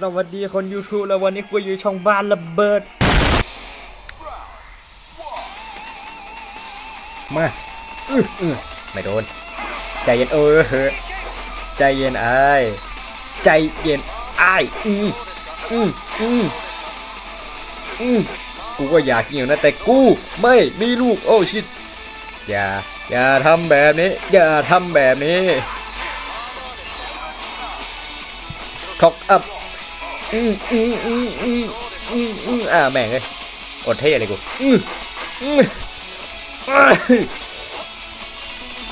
สวัสดีคน YouTube แล้ววันนี้กูอยู่ช่องบ้านระเบิด มาอื้ออือไม่โดน ใจเย็นเออเฮใจเย็นไอใจเย็นไออืมอืมอืมอืมกูก็อยากกินอยู่นะแต่กูไม่มีลูกโอ้ชิตอย่าอย่าทำแบบนี้ อย่าทำแบบนี้คอกอัพ อืมอืมอืมอืมอืมอืมอ่าแม่งเลยอดเท่เลยกูอืมอือ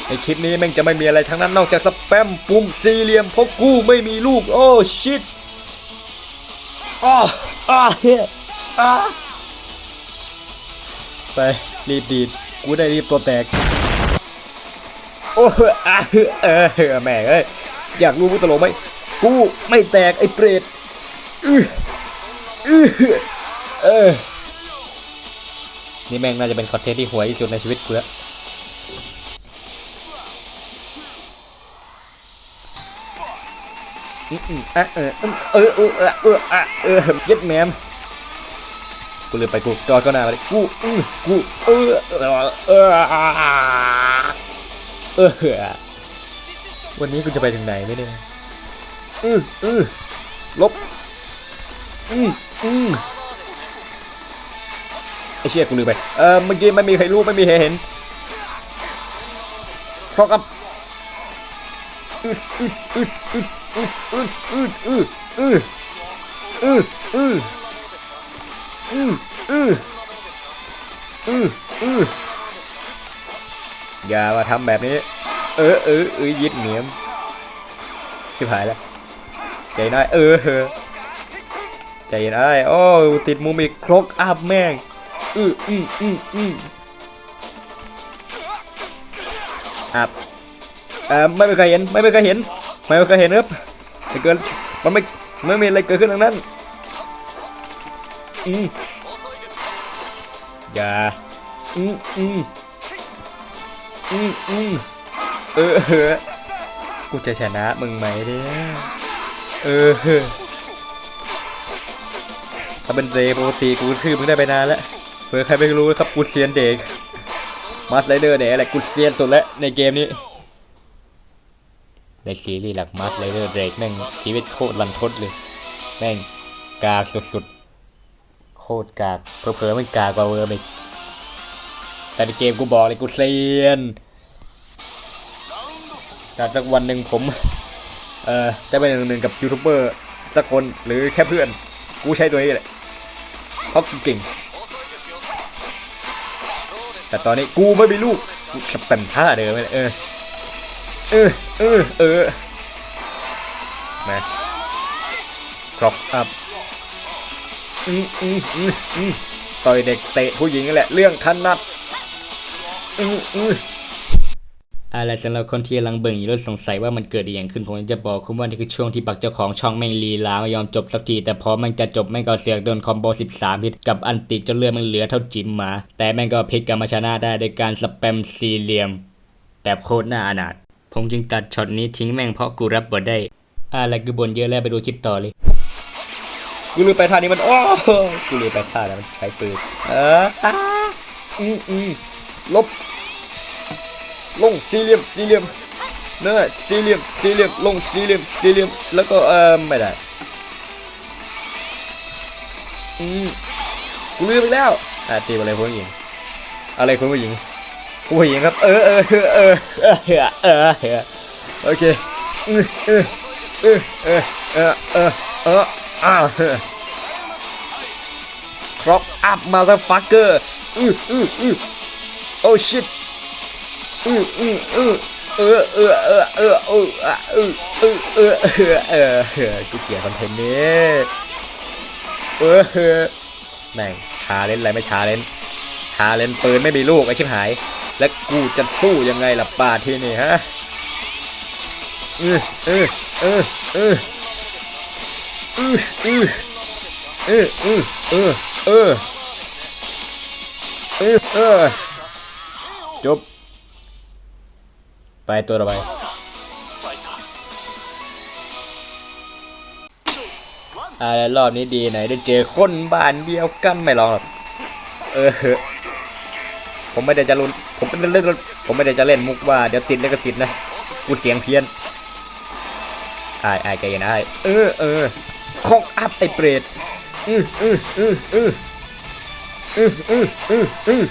ในคลิปนี้แม่งจะไม่มีอะไรทั้งนั้นนอกจากสแปมปุ่มสี่เหลี่ยมเพราะกูไม่มีลูก โอ้ชิตอ้าอ้าเฮ้ยอ้าไปรีบดีดกูได้รีบตัวแตก โอ้อาเออแม่เอ้ยอยากรู้กูตลกไหมกูไม่แตกไอ้เปรต เออนี่แม่งน่าจะเป็นคอนเทนต์ที่หวยที่สุดในชีวิตกูแล้วอืมอืมอะเอออืมเออเออเออเออเออเย็ดแมมกูเลยไปกูจอดก็หน้าไปกูอื้อกูเออเออเออเออวันนี้กูจะไปถึงไหนไม่ได้อืออือลบ อืมอืมไอเชี่ยกูลืมไป เออเมื่อกี้ไม่มีใครรู้ไม่มีใครเห็นพอกับอึสอึสอึสอึสอึสอึสอึสอึสอึสอึอึอึอึอึอึอย่ามาทำแบบนี้ เออเออเออยิดเหนียมชิบหายแล้วใจน้อยเออเออ ใจเย็นไอ้โอ้ติดมุมอีกครกอัพแม่งอืออืออืออืออัพเอ่อไม่มีใครเห็นไม่มีใครเห็นไม่มีใครเห็นครับไม่เกินมันไม่ไม่มีอะไรเกิดขึ้นทั้งนั้นอืมอย่าอืมอืมอืมอืมเออเออกูจะชนะมึงไหมเนี่ยเออเออ ถ้าเป็นเรย์ปกติกูคือมึงได้ไปนานแล้วเผื่อใครไม่รู้ครับกูเซียนเด็กมาสไลเดอร์เนี่ยแหละกูเซียนสุดแล้วในเกมนี้ในซีรีส์หลักมาสไลเดอร์เด็กแม่งชีวิตโคตรลันทดเลย แม่งกากสุดๆ โคตรกากเผลอๆมันกากกว่าเวอร์อีกแต่ในเกมกูบอกเลยกูเซียนแต่สักวันหนึ่งผม เอ่อได้ไปหนึ่งหนึ่งกับยูทูบเบอร์สักคนหรือแค่เพื่อน กูใช้ตัวนี้แหละ เพราะกูเก่ง แต่ตอนนี้กูไม่มีลูกกูขับเต็มท่าเดิมเลยเออ เออ เออ เออมาครอกอัพอืมอืมอืมอืมต่อยเด็กเตะผู้หญิงนั่นแหละ เรื่องถนัดอืออือ อะไรสำหรับคนที่กำลังเบิ่งอยู่แล้วสงสัยว่ามันเกิดอหย่างขึ้นผมจะบอกคุณว่านี่คือช่วงที่ปักเจ้าของช่องแม่งลีลาไม่ยอมจบสักทีแต่พอมันจะจบแม่งก็เสือกโดนคอมโบ 13ฮิตกับอันติจนเลือดมันเหลือเท่าจิมมา แต่แม่งก็พลิกกลับมาชนะได้โดยการสแปมสี่เหลี่ยม แต่โคตรน่าอนาถผมจึงตัดช็อตนี้ทิ้งแม่งเพราะกูรับบทได้อะไรกูบ่นเยอะแล้วไปดูคลิปต่อเลยกูลืมไปท่านี้มันโอ้กูลืมไปท่าแล้วมันใช้ปืนเอออ่าอืมอืมลบ ลงสี่เหลี่ยมสี่เหลี่ยมเนื้อสี่เหลี่ยมสี่เหลี่ยมลงสี่เหลี่ยมสี่เหลี่ยมแล้วก็เออไม่ได้อืมกูลืมไปแล้วอะตีอะไรผู้หญิงอะไรคุณผู้หญิงผู้หญิงครับเออเออเออเออเออเออโอเคเออเออเออเออเออเออาครอปอัพมาสักฟักเกอร์อืออืออือโอ้ชิต อืออืออือเออเออเออเออเออเออเออเออเออเออเออกูเกียดคอนเทนต์นี้เออเออแม่งชาเลนอะไรไม่ชาเลนชาเลนปืนไม่มีลูกไอชิบหาย และกูจะสู้ยังไงล่ะป้าที่นี่ฮะเออเออเออเออเออเออเออเออเออเออเออเออจบ ไปตัวต่อไปอะไรรอบนี้ดีไหนได้เจอคนบ้านเดียวกันไม่ลองหรอกเออผมไม่ได้จะลุนผมเป็นเล่นผมไม่ได้จะเล่นมุกว่าเดี๋ยวติดแล้วก็ติดนะกูเสียงเพี้ยนอายอายใจเย็นอายเออเออคองอัพไอเปรตอืออืออืออืออืออืออือ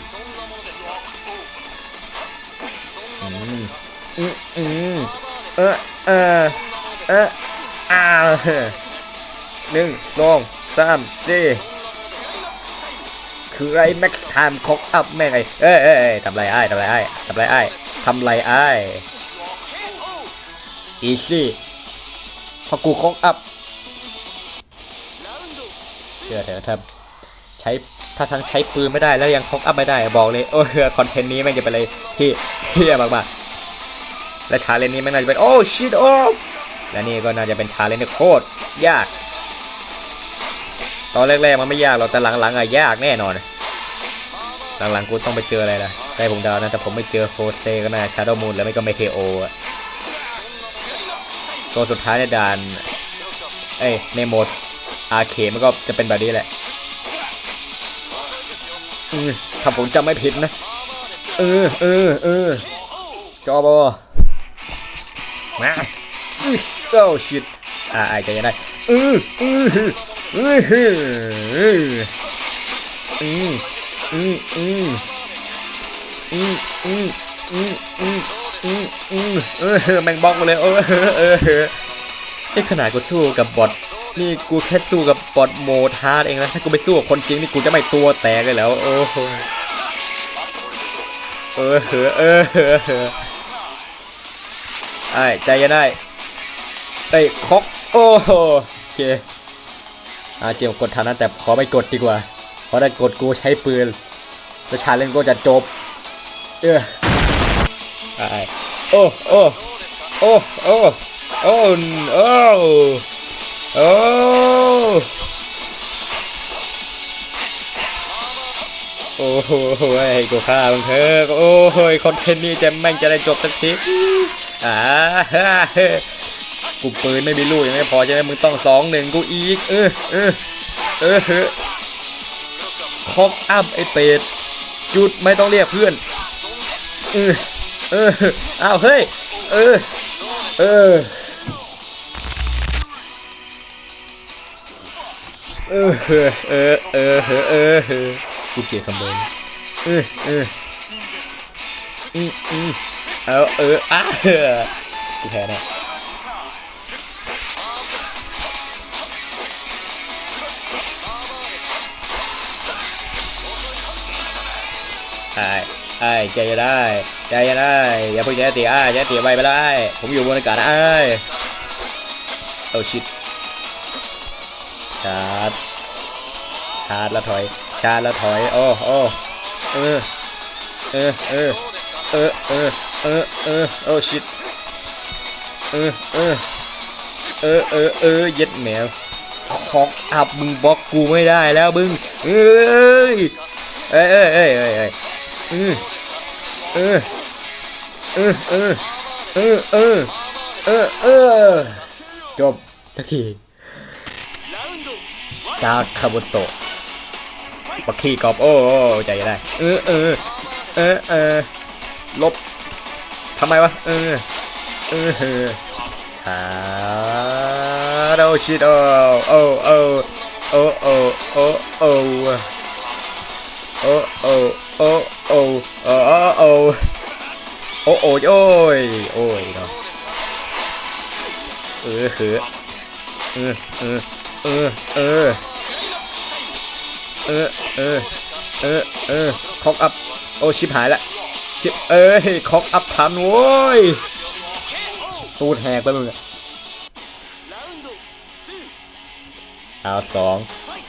อืมอืมเออเออเอออ้าวหนึ่งสองสามสี่คือไรแม็กซ์ไทม์คอกอัพแม่งไงเอ้เอ้ยเอ้ยทำไรไอ้ทำไรไอ้ทำไรไอ้ทำไรไอ้อีซี่พอกูคอกอัพเชื่อเถอะถ้าใช้ถ้าทั้งใช้ปืนไม่ได้แล้วยังคอกอัพไม่ได้บอกเลยโอ้ยคอนเทนต์นี้แม่งจะเป็นอะไรที่เฮี้ยมากๆ และชาเลนจ์นี้ม่งน่าจะเป็นโอ้ชิตโอ้และนี่ก็น่าจะเป็นชาเลนจ์ที่โคตรยาก ตอนแรกๆมันไม่ยากหรอกแต่หลังๆอะยากแน่นอน หลังๆกูต้องไปเจออะไรละได้ผมเดานะแต่ผมไม่เจอโฟเซก็น่าชาร์โดมูนแล้วไม่ก็เมเทโออะตัวสุดท้ายในด่านเอ้ยในโหมดอาเคมันก็จะเป็นแบบนี้แหละถ้าผมจำไม่ผิดนะ เออเออเออจอบอ มาอื้อโอ้ชิตอ่าไอใจยังได้อืออืออืออืออืออืออืออืออืออืออืออืออือเออแมงบล็อกมาเลยเออเออเออเออนี่ขนาดกูสู้กับบอทนี่กูแค่สู้กับบอทโมทาร์ดเองนะถ้ากูไปสู้กับคนจริงนี่กูจะไม่ตัวแตกเลยแล้วโอ้โหเออเออเออเออเออ ไอ้ใจเย็นได้เอ้ยคอกโอ้โหโอเคอาเจียวกดทันนะแต่ขอไม่กดดีกว่า เพราะถ้ากดกูใช้ปืนแล้วชาเล่นก็จะจบ เออไอ้โอ้โอ้โอ้โอ้โอ้โอ้โอ้โอ้โหไอ้กูฆ่ามึงเถอะโอ้โหคอนเทนต์นี้จะแม่งจะได้จบสักที อ่ากูปืนไม่มีลูกยังไม่พอใช่ไหมมึงต้องสองหนึ่งกูอีก เออเออเออเออคอกอัพไอเป็ดจุดไม่ต้องเรียกเพื่อน เออเอออ้าวเฮ้ย เออ เออ เออ เออ เออ เออ เออกูเกลียดคำเบอร์เออ เออ อืมอืม เอาเอออะเออกูแพ้แน่ไอ้ไอ้ใจจะได้ใจจะได้ อย่าเพิ่งใจตีไอ้ใจตีไปไปแล้วไอ้ผมอยู่บนอากาศนะไอ้โอ้ชิตชาร์จชาร์จแล้วถอย ชาร์จแล้วถอย โอ้โอ้เออ เออ เออ เออ เออ เออเออโอ้ชิตเออเออเออเออเออเย็ดแมวคอกอับมึงบล็อกกูไม่ได้แล้วมึงเอ้ยเอ้ยเอ้ยเอ้ยเอ้ยเอ้ยอือเออเออเออเออเออเออเออจบสักทีดาคาบุโตะปักขี้กอบโอ้โอ้ใจได้เออเออเออเออลบ ทำไมวะ เออ เออเออชาชิดโอโอโอโอโอโอโอโอโอโอโอโอโอโอโอ้โอยโอ้ยโอ้ยเนาะเออคือเออเออเออเออเออเออเออเออคอกอัพโอชิบหายละ ชิบเอ้ยคอกอัพทันโว้ย ตูดแหกไปมึงอะเอาสอง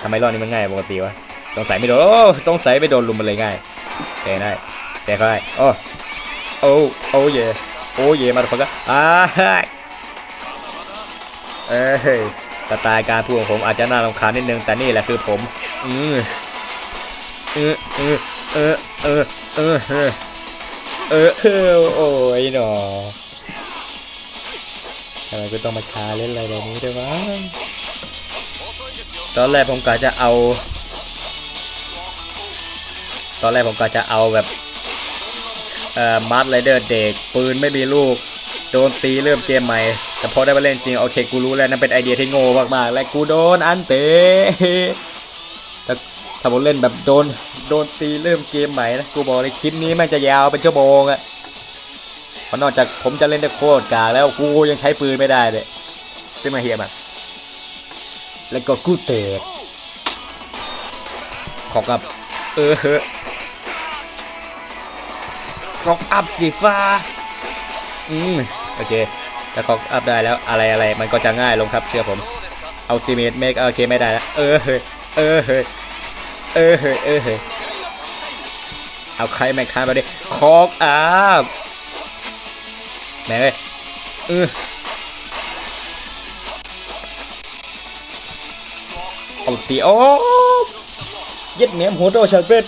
ทำไมรอบนี้มันง่ายปกติวะสงสัยไม่โดนโอ้สงสัยไม่โดนลุมมันเลยง่ายเจ๊ได้เจ๊เขาได้โอ้โอ้โอ้เย่โอ้เย่มาฟังก็อ่าเอ้ยสไตล์การพูดของผมอาจจะน่ารำคาญนิดนึงแต่นี่แหละคือผมอือเออเออเออเออเออ เออเออโอ้ยหนอทำไมกูต้องมาช้าเล่นอะไรแบบนี้ด้วยวะอนแรกผมกะจะเอา ตอนแรกผมกะจะเอาแบบเอ่อมาร์ทไรเดอร์เด็กปืนไม่มีลูก โดนตีเริ่มเกมใหม่ แต่พอได้มาเล่นจริง โอเค กูรู้แล้วนั่นเป็นไอเดียที่โง่มากๆ และกูโดนอันเตะ ถ้าผมเล่นแบบโดนโดนตีเริ่มเกมใหม่นะกูบอกเลยคลิปนี้แมันจะยาวเป็นชั่วโมงอะเพราะนอกจากผมจะเล่นได้โคตรกาแล้วกูยังใช้ปืนไม่ได้เลยซึ่งมาเฮียมากแล้วก็กูเตะขอกับ เออเฮ้ขอกอัพสีฟ้า อืมโอเคถ้าขอกอัพได้แล้วอะไรอะไรมันก็จะง่ายลงครับเชื่อผม Ultimate Make โอเคไม่ได้แล้วเออเฮ้เออเฮ้ เออเฮ้ยเออเฮ้ยเอาใครแม่งค้ามาดิขอกอัพแม่เอ้ยเออเอาตีโอ้ยึดเหนียมหัวโตชาเป็ด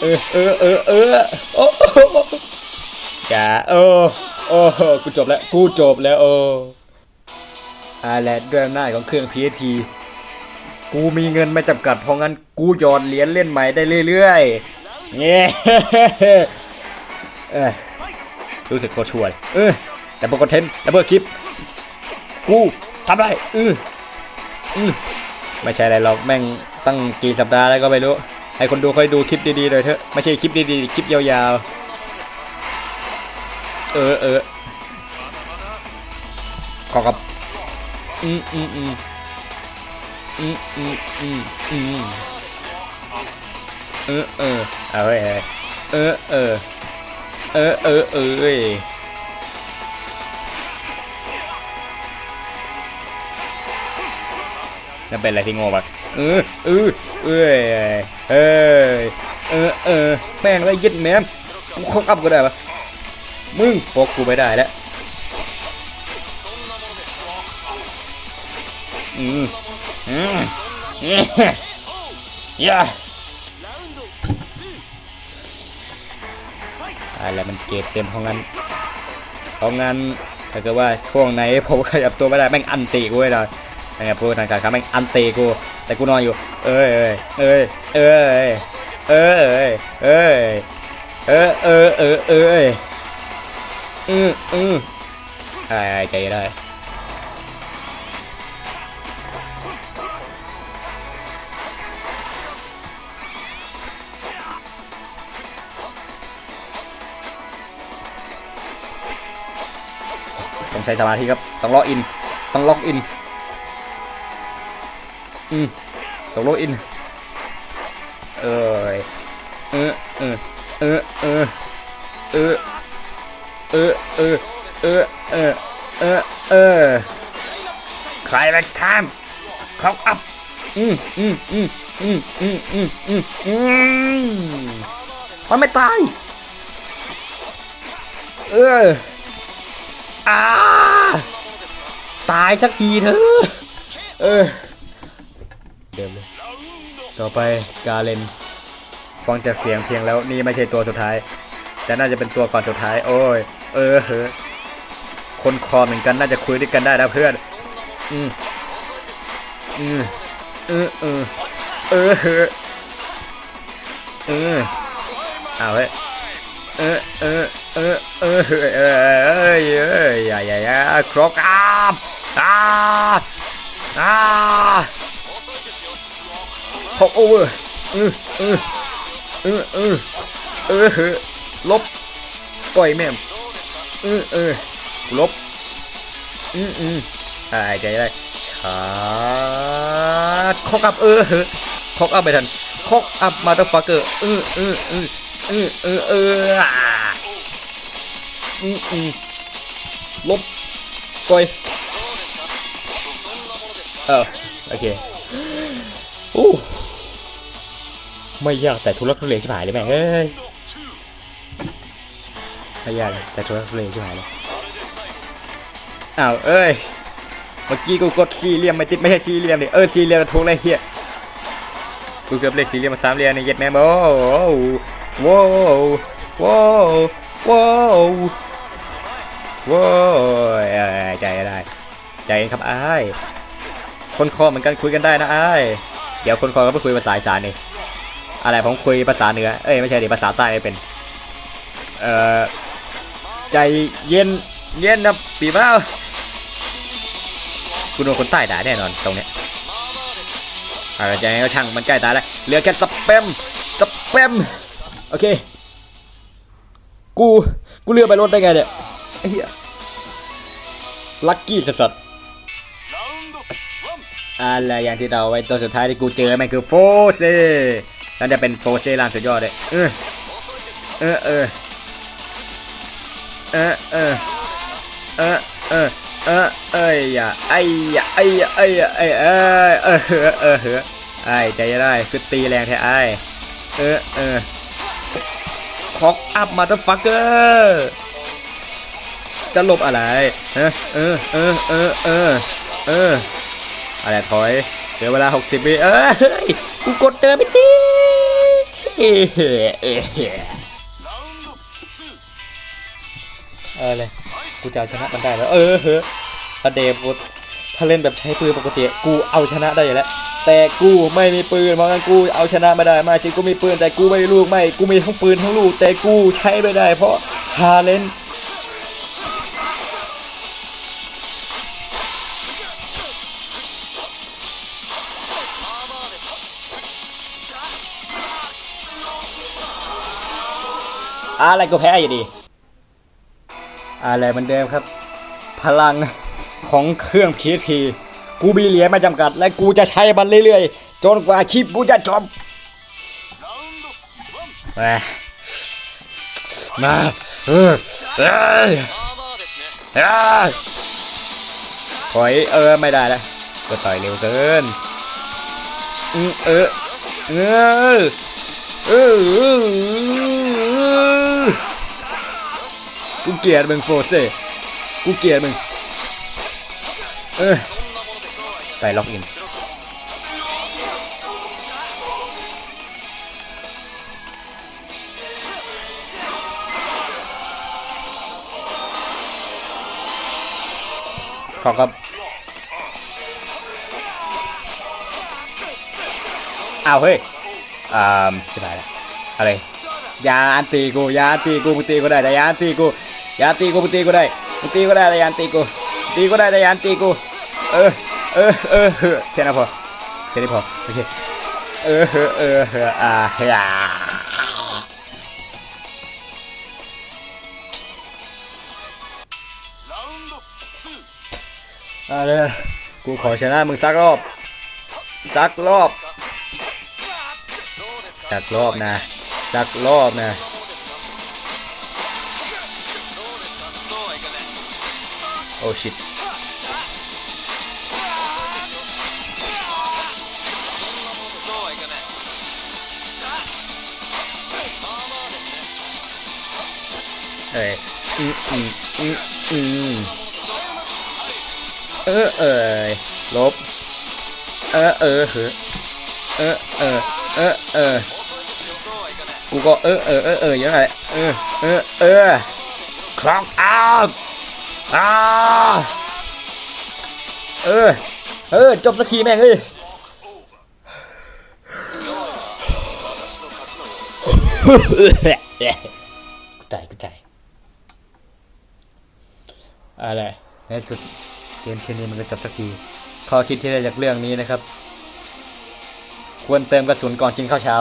เออเออเออเออโอ้กาโอ้ โอ้กูจบแล้ว กูจบแล้วโอ้อาแลดด้วยอำนาจของเครื่อง PSP กูมีเงินไม่จำกัดเพราะงั้นกูหยอดเหรียญเล่นใหม่ได้เรื่อยๆเย้เอ้ยรู้สึกโคตรช่วยเออแต่บนคอนเทนต์แล้วเบอร์คลิป กูทำได้เอออือไม่ใช่อะไรหรอกแม่งตั้งกี่สัปดาห์แล้วก็ไม่รู้ ให้คนดูค่อยดูคลิปดีๆหน่อยเถอะ ไม่ใช่คลิปดีๆ คลิปยาวๆ เออเออขอกับอืมอืมอืมอืมอืมอืมอืมเออเออเอาเว้ยเออเออเออเออเออเอ้ยนั่นเป็นอะไรที่โง่ปะเออเออเอ้ยเอ้ยเออเออแม่งไรยึดแม่มกูเข้าอัพก็ได้ปะ มึงพกกูไม่ได้แล้วอืมอืมอย่าอะไรมันเกรดเต็มเพราะงั้นเพราะงั้นถ้าเกิดว่าช่วงไหนผมขยับตัวไม่ได้แม่งอันตีกูเลยนะยังไงพูดทางการครับแม่งอันตีกู แต่กูนอนอยู่ เอ้ยเอ้ยเอ้ยเอ้ยเอ้ยเอ้ยเอ้ยเออเออเออเอ้ย อืออืออ้ใจได้ต้องใช้สมาธิครับ ต้องล็อกอิน ต้องล็อกอิน อืมต้องล็อกอิน เอ้ยเออเออเออเออเออ เออเออเออเออเออเออคลายแม็กซ์ไทม์เข้าอัพอืมอืมอืมอืมอืมอืมอืมอืมมันไม่ตาย เอออาตายสักทีเถอะเออเดิมเลยต่อไปกาเลนฟังจากเสียงเพียงแล้วนี่ไม่ใช่ตัวสุดท้าย แต่น่าจะเป็นตัวก่อนสุดท้าย โอ้ย เออเฮ้คนคอเหมือนกันน่าจะคุยด้วยกันได้นะเพื่อน อืมอืมเออเออเออเฮ้เออเอาเฮ้เออเออเออเออเออเอออออยยอย่ครอกอ้าอาอาครกโอเวอร์เออเออเออเออเออลบก่อยแม่ เออเออกูลบอืมอืมหายใจได้ชาร์จคอกอัพเออเออคอกอัพไปทันคอกอัพมาตอร์ฟักเกอร์เออเออเออเออเออเอออืมอืมลบก่อยเออโอเคอู้ไม่ยากแต่ทุลักทุเลชิบหายเลยแม่งเอ้ย ไม่ยากแต่ทุลักทุเลยใชิบหายเลยอ้าวเอ้ยเมื่อกี้กูกดสี่เหลี่ยมไม่ติดไม่ใช่สี่เหลี่ยมดิเออสี่เหลี่ยมถูกเลยเฮียกูเกือบเลขสี่เหลี่ยมมาสามเหลี่ยมนี่เย็ดแม่โอ้โหโว้โว้ว้าวว้าวเอ้ใจได้ ใจครับไอ้คนคอเหมือนกันคุยกันได้นะไอ้เดี๋ยวคนคอก็ไปคุยภาษาอีสานนี่อะไรผมคุยภาษาเหนือเอ้ยไม่ใช่ดิภาษาใต้ไม่เป็นเอ่อ ใจเย็นเย็นนะปีเป้าคุณโดนคนใต้ด่าแน่นอนตรงเนี้ยอะไรใจก็ช่างมันใกล้ตายแล้วเหลือแค่สเปมสเปมโอเค กู กูเลือกไปรถได้ไงเนี่ยไอ้เหี้ยลัคกี้สัสอะไรอย่างที่เราไว้ตัวสุดท้ายที่กูเจอม่งคือโฟเซนั่นจะเป็นโฟเซล่างสุดยอดเลยเออเออเออ เออเออเออเออเออเอ้ยอย่าไอ้อย่าไอ้อย่าไอ้อย่าไอ้เอ้ยเออเออเออเออไอ้ใจได้คือตีแรงแท้ไอ้เออเออคอกอัพมาเตอร์ฟักเกอร์จะหลบอะไรเออเออเออเออเออเอออะไรถอยเหลือเวลา 60วิเอ้ยกูกดเดินไปที เออเลยกูจะเอาชนะมันได้แล้วเออเฮ้อระเดบุถ้าเล่นแบบใช้ปืนปกติกูเอาชนะได้อยู่แล้วแต่กูไม่มีปืนเพราะงั้นกูเอาชนะไม่ได้ม่สิกูมีปืนแต่กูไม่มีลูกไม่กูมีทั้งปืนทั้งลูกแต่กูใช้ไม่ได้ เพราะทาเลนอะไรก็แพ้อยู่ดี อะไรเหมือนเดิมครับ พลังของเครื่องพีทีกูมีเหรียญไม่จำกัด และกูจะใช้มันเรื่อยๆ จนกว่าคลิปกูจะจบมามาเออเอ้ยเอ้ยถอยเออไม่ได้แล้วก็ต่อยเร็วเกินอืมเออเออเออเออ กูเกลียดมึงโฟเซ่กูเกลียดมึง เออไปล็อกอินขอครับอ้าวเฮ้ยอ่าชิบหายล้วอะไรยาอันตีกูยาอันตีกูกูตีกูได้แต่ยาอันตีกู อยาอันตีกูตีกูได้กูตีกูได้แต่ยาอันตีกูตีกูได้แต่ยาอันตีกูเออเออเออเออแค่นั้นพอแค่นี้พอโอเคเออเออเอออ่าเฮียอ่าเลยกูขอชนะมึงสักรอบสักรอบสักรอบนะสักรอบนะ โอ้ชิตเอ้ยอืมอืมอืมอืมเออเอยลบ เออเออเฮ้อเออเออเออเออกูก็เออเออเออเออยังไงเออเออเออคล็อกอัพ อ่าเออ เออ จบสักทีแม่งเอ้ยกูตายกูตายอะไรในสุดเกมเชนนี้มันก็จบสักทีข้อคิดที่ได้จากเรื่องนี้นะครับ ควรเติมกระสุนก่อนกินข้าวเช้า